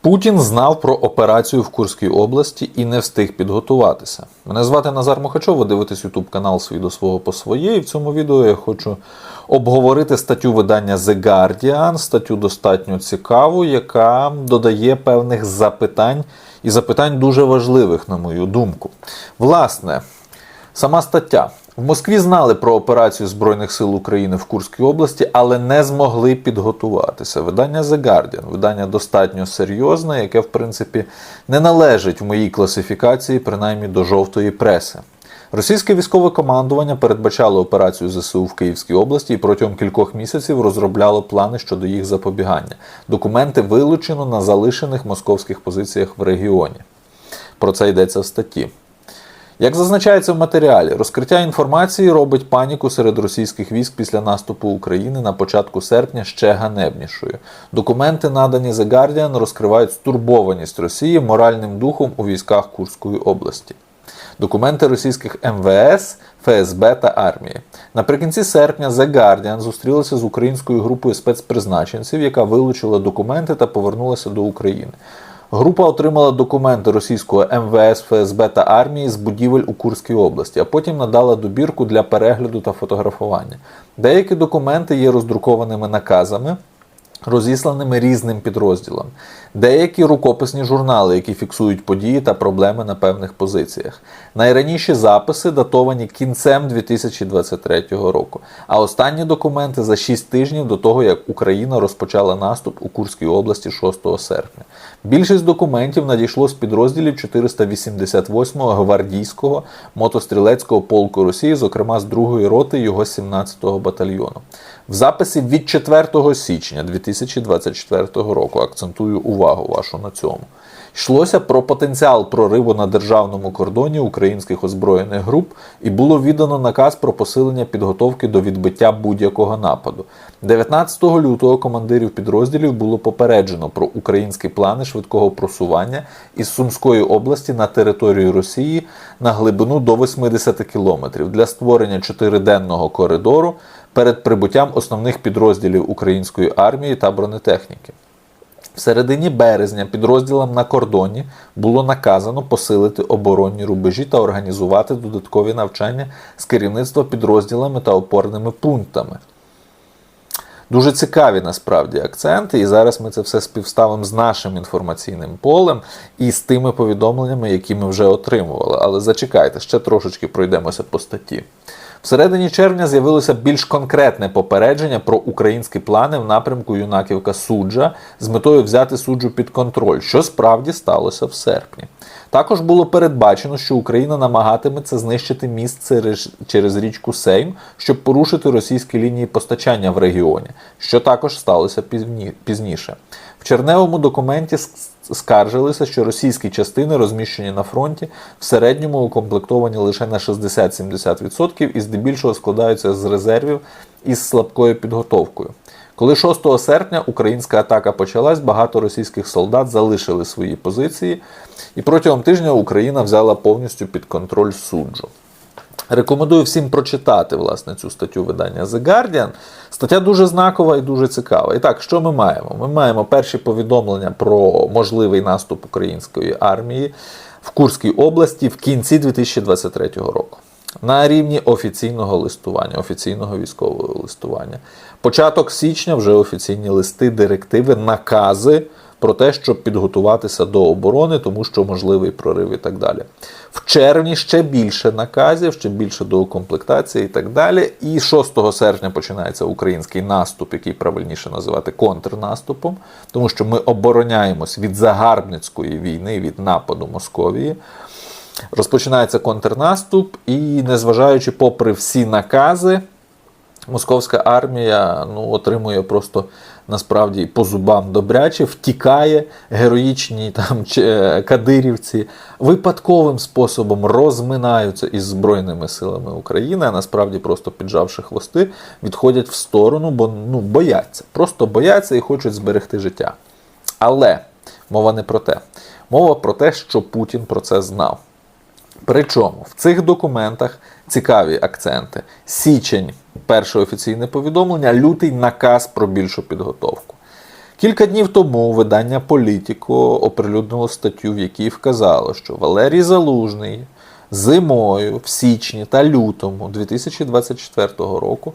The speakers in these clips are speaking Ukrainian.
Путін знав про операцію в Курській області і не встиг підготуватися. Мене звати Назар Мухачов, ви дивитесь YouTube канал «Свій до свого по своє. І в цьому відео я хочу обговорити статтю видання The Guardian, статтю достатньо цікаву, яка додає певних запитань і запитань дуже важливих, на мою думку. Власне, сама стаття. В Москві знали про операцію Збройних сил України в Курській області, але не змогли підготуватися. Видання The Guardian, видання достатньо серйозне, яке, в принципі, не належить в моїй класифікації, принаймні до жовтої преси. Російське військове командування передбачало операцію ЗСУ в Київській області і протягом кількох місяців розробляло плани щодо їх запобігання. Документи вилучено на залишених московських позиціях в регіоні. Про це йдеться в статті. Як зазначається в матеріалі, розкриття інформації робить паніку серед російських військ після наступу України на початку серпня ще ганебнішою. Документи, надані The Guardian, розкривають стурбованість Росії моральним духом у військах Курської області. Документи російських МВС, ФСБ та армії. Наприкінці серпня The Guardian зустрілася з українською групою спецпризначенців, яка вилучила документи та повернулася до України. Група отримала документи російського МВС, ФСБ та армії з будівель у Курській області, а потім надала добірку для перегляду та фотографування. Деякі документи є роздрукованими наказами, розісланими різним підрозділам. Деякі рукописні журнали, які фіксують події та проблеми на певних позиціях. Найраніші записи датовані кінцем 2023 року, а останні документи за 6 тижнів до того, як Україна розпочала наступ у Курській області 6 серпня. Більшість документів надійшло з підрозділів 488-го гвардійського мотострілецького полку Росії, зокрема з 2-ї роти його 17-го батальйону. В записі від 4 січня 2024 року акцентую увагу вашу на цьому. Йшлося про потенціал прориву на державному кордоні українських озброєних груп і було віддано наказ про посилення підготовки до відбиття будь-якого нападу. 19 лютого командирів підрозділів було попереджено про українські плани швидкого просування із Сумської області на територію Росії на глибину до 80 кілометрів для створення чотириденного коридору перед прибуттям основних підрозділів української армії та бронетехніки. В середині березня підрозділам на кордоні було наказано посилити оборонні рубежі та організувати додаткові навчання з керівництва підрозділами та опорними пунктами. Дуже цікаві насправді акценти, і зараз ми це все співставимо з нашим інформаційним полем і з тими повідомленнями, які ми вже отримували. Але зачекайте, ще трошечки пройдемося по статті. Всередині червня з'явилося більш конкретне попередження про українські плани в напрямку Юнаківка Суджа з метою взяти суджу під контроль, що справді сталося в серпні. Також було передбачено, що Україна намагатиметься знищити міст через річку Сейм, щоб порушити російські лінії постачання в регіоні, що також сталося пізніше. В черневому документі скаржилися, що російські частини, розміщені на фронті, в середньому укомплектовані лише на 60-70% і здебільшого складаються з резервів із слабкою підготовкою. Коли 6 серпня українська атака почалась, багато російських солдат залишили свої позиції, і протягом тижня Україна взяла повністю під контроль суджу. Рекомендую всім прочитати власне цю статтю видання The Guardian. Стаття дуже знакова і дуже цікава. І так, що ми маємо? Ми маємо перші повідомлення про можливий наступ української армії в Курській області в кінці 2023 року. На рівні офіційного листування, офіційного військового листування. Початок січня вже офіційні листи, директиви, накази про те, щоб підготуватися до оборони, тому що можливий прорив і так далі. В червні ще більше наказів, ще більше доукомплектації і так далі. І 6 серпня починається український наступ, який правильніше називати контрнаступом, тому що ми обороняємось від загарбницької війни, від нападу Московії. Розпочинається контрнаступ, і незважаючи, попри всі накази, московська армія ну, отримує просто насправді по зубам добряче, втікає героїчні там кадирівці, випадковим способом розминаються із Збройними силами України, а насправді просто піджавши хвости, відходять в сторону, бо ну, бояться. Просто бояться і хочуть зберегти життя. Але мова не про те. Мова про те, що Путін про це знав. Причому в цих документах цікаві акценти. Січень перше офіційне повідомлення, лютий наказ про більшу підготовку. Кілька днів тому видання Політіко оприлюднило статтю, в якій вказало, що Валерій Залужний зимою, в січні та лютому 2024 року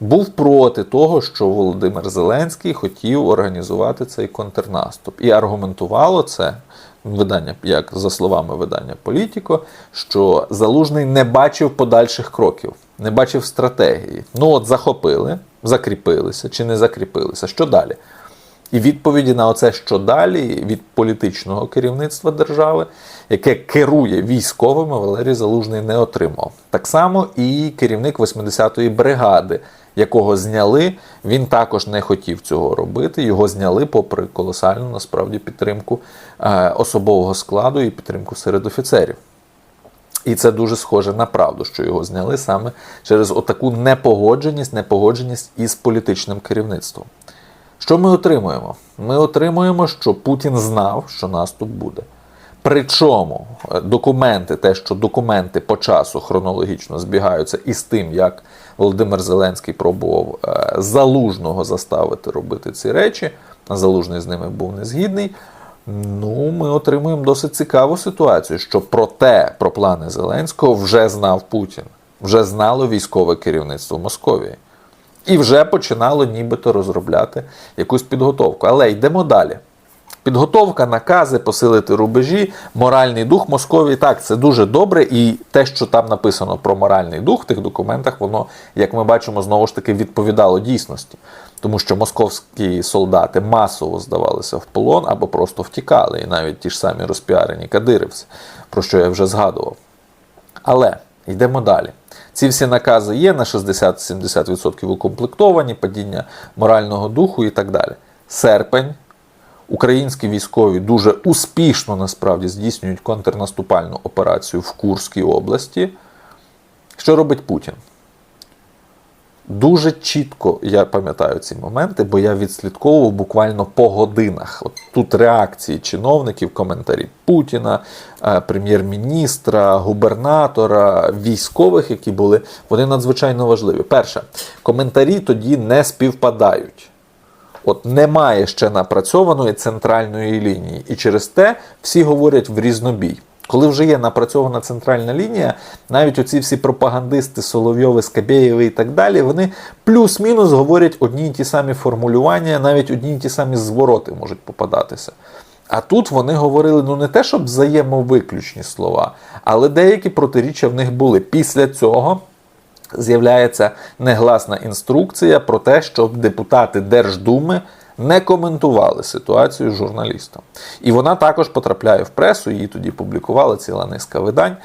був проти того, що Володимир Зеленський хотів організувати цей контрнаступ. І аргументувало це видання, як за словами видання Політіко, що Залужний не бачив подальших кроків, не бачив стратегії. Ну от захопили, закріпилися чи не закріпилися. Що далі? І відповіді на оце, що далі від політичного керівництва держави, яке керує військовими, Валерій Залужний не отримав. Так само і керівник 80-ї бригади, якого зняли, він також не хотів цього робити. Його зняли, попри колосальну насправді підтримку е, особового складу і підтримку серед офіцерів. І це дуже схоже на правду, що його зняли саме через отаку непогодженість, непогодженість із політичним керівництвом. Що ми отримуємо? Ми отримуємо, що Путін знав, що наступ буде. Причому е, документи, те, що документи по часу хронологічно збігаються із тим, як Володимир Зеленський пробував е, залужного заставити робити ці речі, а залужний з ними був незгідний. Ну, ми отримуємо досить цікаву ситуацію, що про те, про плани Зеленського вже знав Путін, вже знало військове керівництво Московії. І вже починало нібито розробляти якусь підготовку. Але йдемо далі. Підготовка, накази, посилити рубежі, моральний дух Московії. Так, це дуже добре. І те, що там написано про моральний дух в тих документах, воно, як ми бачимо, знову ж таки відповідало дійсності. Тому що московські солдати масово здавалися в полон або просто втікали. І навіть ті ж самі розпіарені кадирівці, про що я вже згадував. Але йдемо далі. Ці всі накази є на 60-70% укомплектовані, падіння морального духу і так далі. Серпень. Українські військові дуже успішно насправді здійснюють контрнаступальну операцію в Курській області. Що робить Путін? Дуже чітко я пам'ятаю ці моменти, бо я відслідковував буквально по годинах. От тут реакції чиновників, коментарі Путіна, е, прем'єр-міністра, губернатора, військових, які були, вони надзвичайно важливі. Перше, коментарі тоді не співпадають. От немає ще напрацьованої центральної лінії. І через те всі говорять в різнобій. Коли вже є напрацьована центральна лінія, навіть оці всі пропагандисти Соловйови, Скабєєви і так далі, вони плюс-мінус говорять одні й ті самі формулювання, навіть одні й ті самі звороти можуть попадатися. А тут вони говорили ну не те, щоб взаємовиключні слова, але деякі протиріччя в них були. Після цього з'являється негласна інструкція про те, щоб депутати Держдуми не коментували ситуацію з журналістом. І вона також потрапляє в пресу, її тоді публікували ціла низка видань.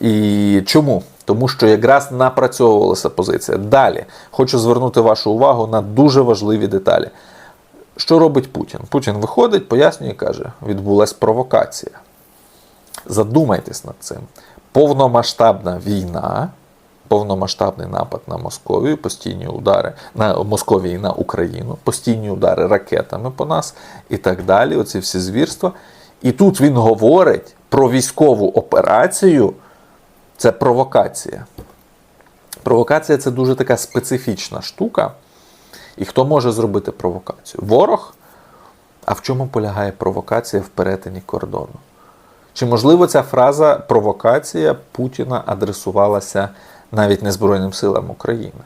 І чому? Тому що якраз напрацьовувалася позиція. Далі хочу звернути вашу увагу на дуже важливі деталі. Що робить Путін? Путін виходить, пояснює каже: відбулася провокація. Задумайтесь над цим. Повномасштабна війна повномасштабний напад на Московію, постійні удари на Московії на Україну, постійні удари ракетами по нас і так далі. Оці всі звірства. І тут він говорить про військову операцію. Це провокація. Провокація це дуже така специфічна штука. І хто може зробити провокацію? Ворог. А в чому полягає провокація в перетині кордону? Чи можливо ця фраза провокація Путіна адресувалася навіть не Збройним силам України.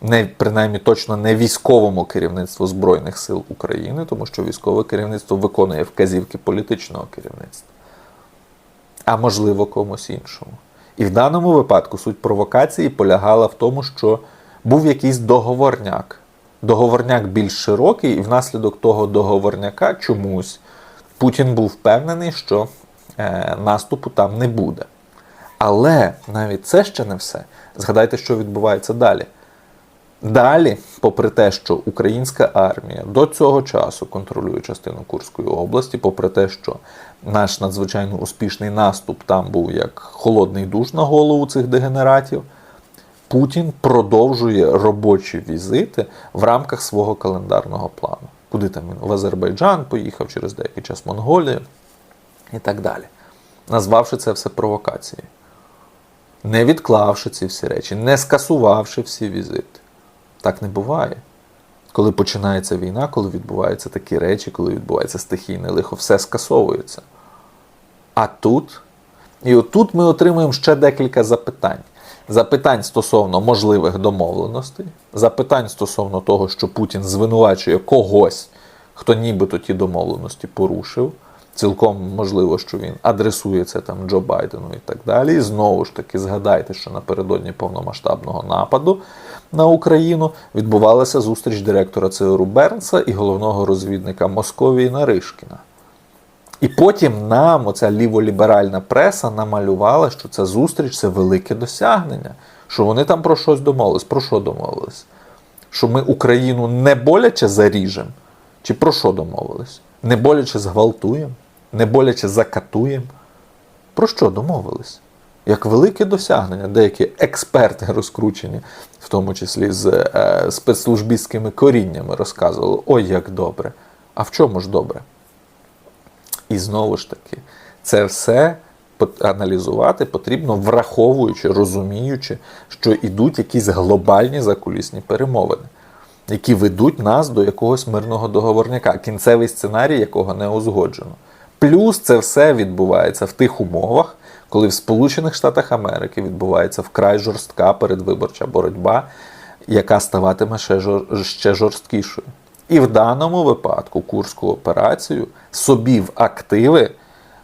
Не, Принаймні точно не військовому керівництву Збройних сил України, тому що військове керівництво виконує вказівки політичного керівництва, а можливо комусь іншому. І в даному випадку суть провокації полягала в тому, що був якийсь договорняк. Договорняк більш широкий, і внаслідок того договорняка чомусь Путін був впевнений, що е, наступу там не буде. Але навіть це ще не все. Згадайте, що відбувається далі. Далі, попри те, що українська армія до цього часу контролює частину Курської області, попри те, що наш надзвичайно успішний наступ там був як холодний душ на голову цих дегенератів, Путін продовжує робочі візити в рамках свого календарного плану. Куди там він? В Азербайджан поїхав через деякий час Монголію і так далі, назвавши це все провокацією не відклавши ці всі речі, не скасувавши всі візити. Так не буває. коли починається війна, коли відбуваються такі речі, коли відбувається стихійне лихо, все скасовується. А тут, і отут ми отримуємо ще декілька запитань. Запитань стосовно можливих домовленостей, запитань стосовно того, що Путін звинувачує когось, хто нібито ті домовленості порушив. Цілком можливо, що він адресує це там Джо Байдену і так далі. І знову ж таки, згадайте, що напередодні повномасштабного нападу на Україну відбувалася зустріч директора ЦРУ Бернса і головного розвідника Московії Наришкіна. І потім нам оця ліволіберальна преса намалювала, що ця зустріч це велике досягнення, що вони там про щось домовились. Про що домовились? Що ми Україну не боляче заріжемо? Чи про що домовились? Не боляче зґвалтуємо? Не боляче закатуємо? Про що домовились? Як велике досягнення, деякі експерти розкручені, в тому числі з е, спецслужбістськими коріннями, розказували: ой, як добре. А в чому ж добре? І знову ж таки, це все аналізувати потрібно, враховуючи, розуміючи, що йдуть якісь глобальні закулісні перемовини, які ведуть нас до якогось мирного договорняка, кінцевий сценарій якого не узгоджено. Плюс це все відбувається в тих умовах, коли в Сполучених Штатах Америки відбувається вкрай жорстка передвиборча боротьба, яка ставатиме ще, жор- ще жорсткішою. І в даному випадку курську операцію собі в активи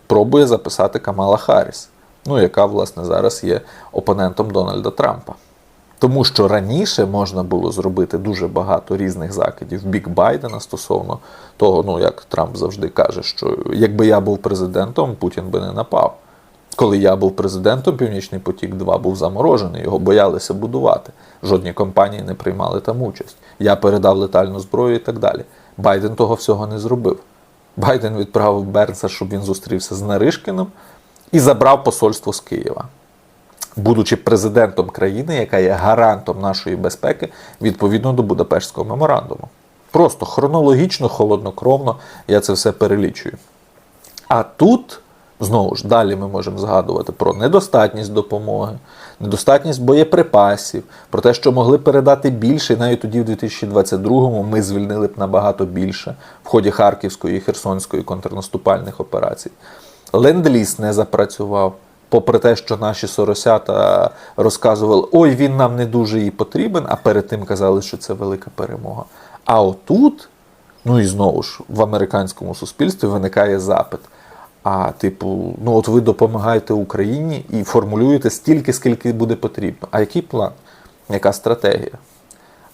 пробує записати Камала Харріс, ну, яка, власне, зараз є опонентом Дональда Трампа. Тому що раніше можна було зробити дуже багато різних закидів в бік Байдена стосовно того, ну як Трамп завжди каже, що якби я був президентом, Путін би не напав. Коли я був президентом, Північний потік 2 був заморожений, його боялися будувати. Жодні компанії не приймали там участь. Я передав летальну зброю і так далі. Байден того всього не зробив. Байден відправив Бернса, щоб він зустрівся з Наришкіним і забрав посольство з Києва будучи президентом країни, яка є гарантом нашої безпеки відповідно до Будапештського меморандуму. Просто хронологічно, холоднокровно я це все перелічую. А тут, знову ж, далі ми можемо згадувати про недостатність допомоги, недостатність боєприпасів, про те, що могли передати більше, і навіть тоді, в 2022-му, ми звільнили б набагато більше в ході Харківської і Херсонської контрнаступальних операцій. Ленд-ліз не запрацював. Попри те, що наші соросята розказували, ой, він нам не дуже і потрібен, а перед тим казали, що це велика перемога. А отут, ну і знову ж, в американському суспільстві виникає запит. А, типу, ну от ви допомагаєте Україні і формулюєте стільки, скільки буде потрібно. А який план? Яка стратегія?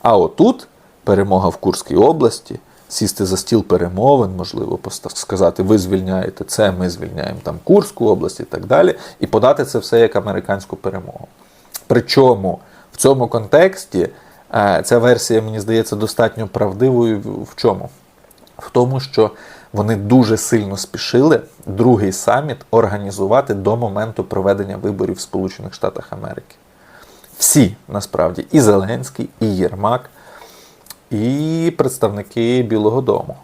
А отут перемога в Курській області, сісти за стіл перемовин, можливо, сказати, ви звільняєте це, ми звільняємо там Курську область і так далі, і подати це все як американську перемогу. Причому в цьому контексті е, ця версія, мені здається, достатньо правдивою в чому? В тому, що вони дуже сильно спішили другий саміт організувати до моменту проведення виборів в Сполучених Штатах Америки. Всі насправді, і Зеленський, і Єрмак, і представники Білого Дому.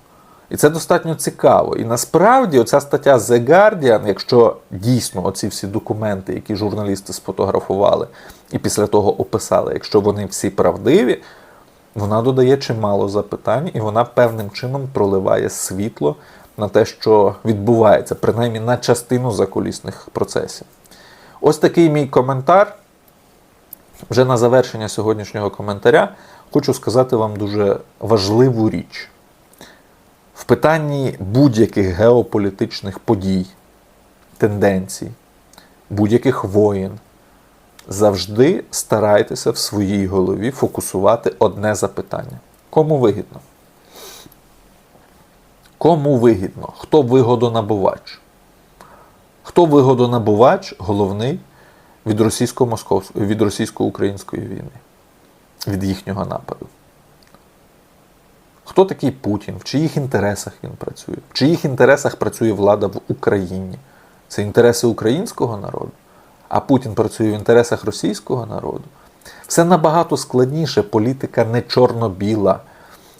І це достатньо цікаво. І насправді оця стаття The Guardian, якщо дійсно оці всі документи, які журналісти сфотографували і після того описали, якщо вони всі правдиві, вона додає чимало запитань, і вона певним чином проливає світло на те, що відбувається, принаймні на частину закулісних процесів. Ось такий мій коментар. Вже на завершення сьогоднішнього коментаря хочу сказати вам дуже важливу річ. В питанні будь-яких геополітичних подій, тенденцій, будь-яких воєн, завжди старайтеся в своїй голові фокусувати одне запитання: кому вигідно? Кому вигідно? Хто вигодонабувач? Хто вигодонабувач головний від російсько-московської, від російсько-української війни, від їхнього нападу? Хто такий Путін? В чиїх інтересах він працює? В чиїх інтересах працює влада в Україні? Це інтереси українського народу, а Путін працює в інтересах російського народу. Все набагато складніше, політика не чорно-біла.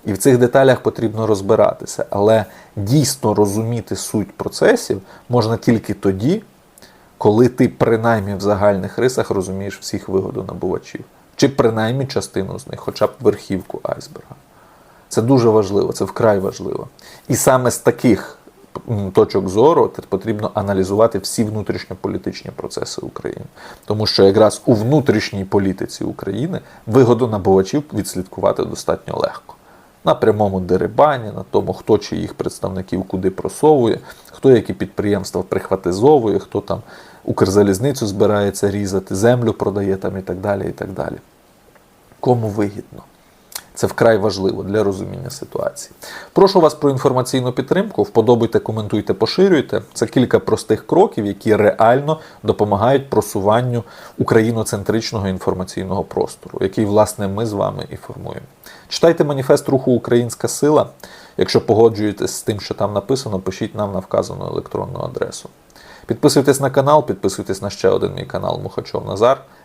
І в цих деталях потрібно розбиратися. Але дійсно розуміти суть процесів можна тільки тоді, коли ти принаймні в загальних рисах розумієш всіх вигодонабувачів. Чи принаймні частину з них, хоча б верхівку айсберга. Це дуже важливо, це вкрай важливо. І саме з таких точок зору потрібно аналізувати всі внутрішньополітичні процеси України. Тому що якраз у внутрішній політиці України вигодонабувачів відслідкувати достатньо легко. На прямому дерибані, на тому, хто чи їх представників куди просовує, хто які підприємства прихватизовує, хто там Укрзалізницю збирається різати, землю продає там і так далі. і так далі. Кому вигідно? Це вкрай важливо для розуміння ситуації. Прошу вас про інформаційну підтримку. Вподобайте, коментуйте, поширюйте. Це кілька простих кроків, які реально допомагають просуванню україноцентричного інформаційного простору, який, власне, ми з вами і формуємо. Читайте маніфест руху Українська сила. Якщо погоджуєтесь з тим, що там написано, пишіть нам на вказану електронну адресу. Підписуйтесь на канал, підписуйтесь на ще один мій канал Мухачов Назар.